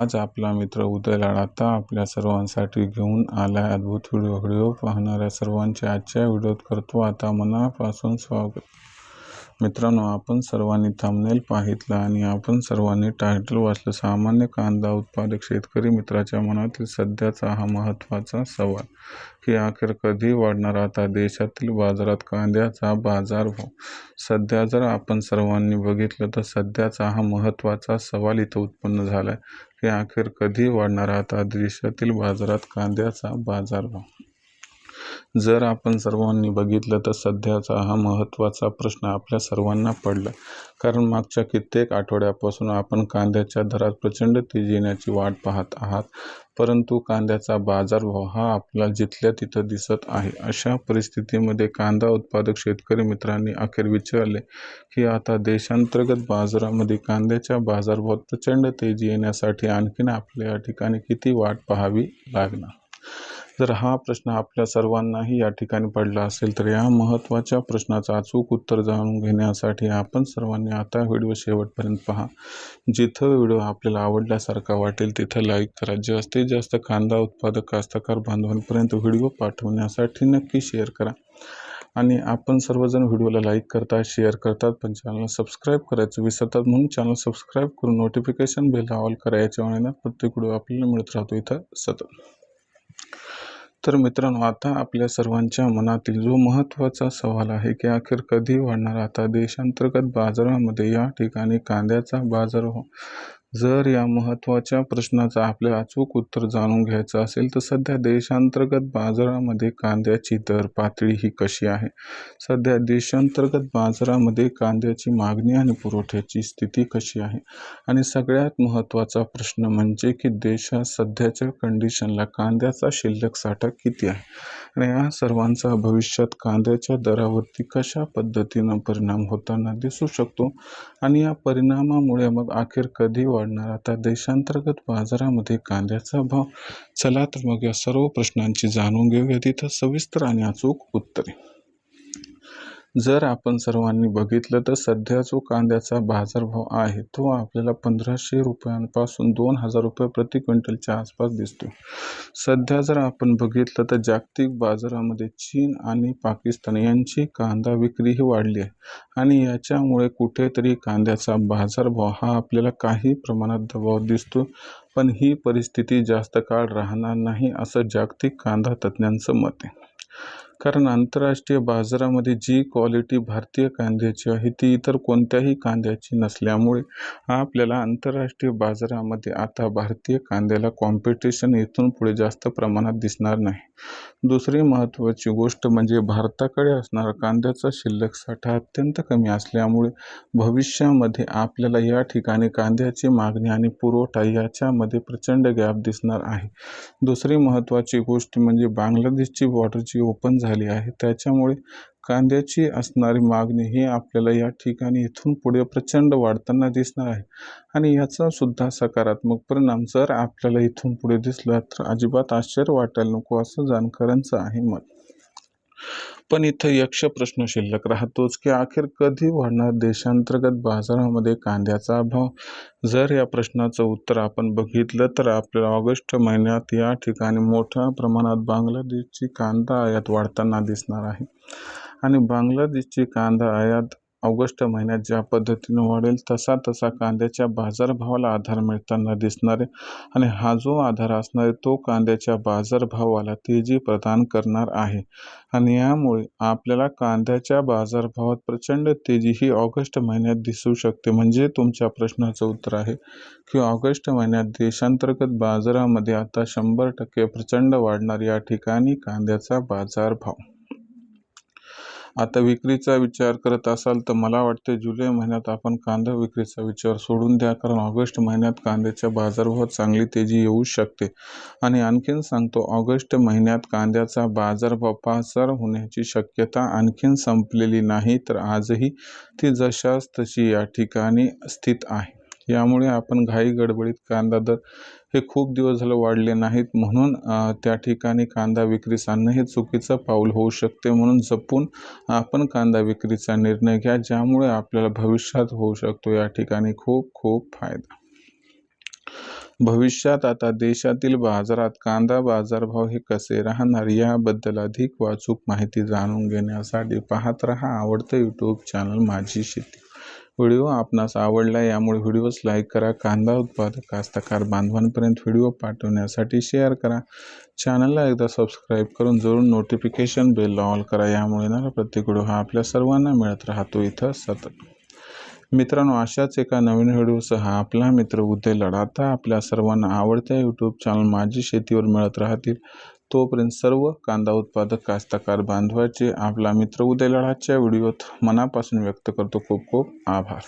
आज आपला मित्र उदय लाडाता आपल्या सर्वांसाठी घेऊन आलाय अद्भुत व्हिडिओ. व्हिडिओ पाहणाऱ्या सर्वांचे आजच्या व्हिडिओत करतो आता मनापासून स्वागत. मित्रांनो आपण सर्वांनी थंबनेल पाहितला आणि आपण सर्वांनी टायटल वाचलं. सामान्य कांदा उत्पादक शेतकरी मित्राच्या मनातील सध्याचा हा महत्त्वाचा सवाल. की अखेर कधी वाढणार? आता देशातील बाजारात कांद्याचा बाजारभाव. सध्या जर आपण सर्वांनी बघितलं तर सध्याचा हा महत्त्वाचा सवाल इथं उत्पन्न झाला आहे की अखेर कधी वाढणार? आता देशातील बाजारात कांद्याचा बाजारभाव. जर आपण सर्वांनी बघितलं तर सध्याचा हा महत्त्वाचा प्रश्न आपल्या सर्वांना पडला. कारण मागच्या कित्येक आठवड्यापासून आपण कांद्याच्या दरात प्रचंड तेजी येण्याची वाट पाहत आहात. परंतु कांद्याचा बाजारभाव हा आपला जिथल्या तिथं दिसत आहे. अशा परिस्थितीमध्ये कांदा उत्पादक शेतकरी मित्रांनी अखेर विचारले की आता देशांतर्गत बाजारामध्ये कांद्याच्या बाजारभावात प्रचंड तेजी येण्यासाठी आणखीन आपल्या या ठिकाणी किती वाट पाहावी लागणार? जर हा प्रश्न आपल्या सर्वांनाही या ठिकाणी पडला असेल तर या महत्त्वाच्या प्रश्नाचं अचूक उत्तर जाणून घेण्यासाठी आपण सर्वांनी आता व्हिडिओ शेवटपर्यंत पहा. जिथं व्हिडिओ आपल्याला आवडल्यासारखा वाटेल तिथं लाईक करा. जास्तीत जास्त कांदा उत्पादक कास्तकार बांधवांपर्यंत व्हिडिओ पाठवण्यासाठी नक्की शेअर करा. आणि आपण सर्वजण व्हिडिओला लाईक करतात शेअर करतात पण चॅनलला सबस्क्राईब करायचं विसरतात म्हणून चॅनल सबस्क्राईब करून नोटिफिकेशन बेल ऑल करायच्या वेळेला प्रत्येक व्हिडिओ आपल्याला मिळत राहतो इथं सतत. तर मित्रांनो आता आपल्या सर्वांच्या मनातील जो महत्त्वाचा सवाल आहे की अखेर कधी वाढणार? आता देशांतर्गत बाजारामध्ये या ठिकाणी कांद्याचा बाजार हो जर या महत्त्वाच्या प्रश्नाचं आपल्याला अचूक उत्तर जाणून घ्यायचं असेल तर सध्या देशांतर्गत बाजारामध्ये कांद्याची दर पातळी ही कशी आहे? सध्या देशांतर्गत बाजारामध्ये कांद्याची मागणी आणि पुरवठ्याची स्थिती कशी आहे? आणि सगळ्यात महत्त्वाचा प्रश्न म्हणजे की देशात सध्याच्या कंडिशनला कांद्याचा शिल्लक साठा किती आहे? आणि या सर्वांचा भविष्यात कांद्याच्या दरावरती कशा पद्धतीनं परिणाम होताना दिसू शकतो? आणि या परिणामामुळे मग अखेर कधी पडणार आता देशांतर्गत बाजारामध्ये कांद्याचा भाव चला तर मग या सर्व प्रश्नांची जाणून घेऊया. तिथं सविस्तर आणि अचूक उत्तरे. जर आपण सर्वांनी बघितलं तर सध्या जो कांद्याचा बाजारभाव आहे तो आपल्याला पंधराशे रुपयांपासून दोन हजार रुपये प्रति क्विंटलच्या आसपास दिसतो सध्या जर आपण बघितलं तर जागतिक बाजारामध्ये चीन आणि पाकिस्तान यांची कांदा विक्रीही वाढली आहे आणि याच्यामुळे कुठेतरी कांद्याचा बाजारभाव हा आपल्याला काही प्रमाणात दबाव दिसतो पण ही परिस्थिती जास्त काळ राहणार नाही असं जागतिक कांदा तज्ज्ञांचं मत आहे. कारण आंतरराष्ट्रीय बाजारामध्ये जी क्वालिटी भारतीय कांद्याची आहे ती इतर कोणत्याही कांद्याची नसल्यामुळे आपल्याला आंतरराष्ट्रीय बाजारामध्ये आता भारतीय कांद्याला कॉम्पिटिशन इथून पुढे जास्त प्रमाणात दिसणार नाही. दुसरी महत्त्वाची गोष्ट म्हणजे भारताकडे असणारा कांद्याचा शिल्लक साठा अत्यंत कमी असल्यामुळे भविष्यामध्ये आपल्याला या ठिकाणी कांद्याची मागणी आणि पुरवठा याच्यामध्ये प्रचंड गॅप दिसणार आहे. दुसरी महत्त्वाची गोष्ट म्हणजे बांगलादेशची बॉर्डर जी ओपन झाली आहे. त्याच्यामुळे कांद्याची असणारी मागणी ही आपल्याला या ठिकाणी इथून पुढे प्रचंड वाढताना दिसणार आहे. आणि याचा सुद्धा सकारात्मक परिणाम जर आपल्याला इथून पुढे दिसला तर अजिबात आश्चर्य वाटायला नको असं जाणकारांचं आहे मत. पण इथं यक्ष प्रश्न शिल्लक राहतोच की अखेर कधी वाढणार देशांतर्गत बाजारामध्ये कांद्याचा भाव जर या प्रश्नाचं उत्तर आपण बघितलं तर आपल्याला ऑगस्ट महिन्यात या ठिकाणी मोठ्या प्रमाणात बांगलादेशची कांदा आयात वाढताना दिसणार आहे. आणि बांगलादेशची कांदा आयात ऑगस्ट महिन्यात ज्या पद्धतीनं वाढेल तसा तसा कांद्याच्या बाजारभावाला आधार मिळताना दिसणार आहे. आणि हा जो आधार असणार आहे तो कांद्याच्या बाजारभावाला तेजी प्रदान करणार आहे. आणि यामुळे आपल्याला कांद्याच्या बाजारभावात प्रचंड तेजी ही ऑगस्ट महिन्यात दिसू शकते. म्हणजे तुमच्या प्रश्नाचं उत्तर आहे की ऑगस्ट महिन्यात देशांतर्गत बाजारामध्ये आता शंभर टक्के प्रचंड वाढणार या ठिकाणी कांद्याचा बाजारभाव. आता विक्रीचा विचार करत असाल तर मला वाटते जुलै महिन्यात आपण कांदा विक्रीचा विचार सोडून द्या कारण ऑगस्ट महिन्यात कांद्याच्या बाजारभावात चांगली तेजी येऊ शकते. आणि आणखीन सांगतो ऑगस्ट महिन्यात कांद्याचा बाजारभाव पाचार होण्याची शक्यता आणखीन संपलेली नाही तर आजही ती जशास तशी या ठिकाणी स्थित आहे. यामुळे आपण घाई गडबडीत कांदा दर हे खूप दिवस झालं वाढले नाहीत. म्हणून त्या ठिकाणी कांदा विक्रीस आणणं हे चुकीचं पाऊल होऊ शकते म्हणून जपून आपण कांदा विक्रीचा निर्णय घ्या ज्यामुळे आपल्याला भविष्यात होऊ शकतो या ठिकाणी खूप खूप फायदा. भविष्यात आता देशातील बाजारात कांदा बाजारभाव हे कसे राहणार याबद्दल अधिक वाचूक माहिती जाणून घेण्यासाठी पाहत रहा आवडतं यूट्यूब चॅनल माझी शेती. व्हिडिओ आपणास आवडला यामुळे व्हिडिओस लाईक करा कांदा उत्पादक कास्तकार बांधवांपर्यंत व्हिडिओ पाठवण्यासाठी शेअर करा. चॅनलला एकदा सबस्क्राईब करून जरूर नोटिफिकेशन बेल ऑल करा यामुळे येणारा प्रत्येक व्हिडिओ हा आपल्या सर्वांना मिळत राहतो. इथं सतत मित्रांनो अशाच एका नवीन व्हिडिओसह आपला मित्र उदय लढाता आपल्या सर्वांना आवडत्या यूट्यूब चॅनल माझी शेतीवर मिळत राहतील. तोपर्यंत सर्व कांदा उत्पादक कास्तकार बांधवाचे आपला मित्र उदय लढाच्या व्हिडिओत मनापासून व्यक्त करतो खूप खूप आभार.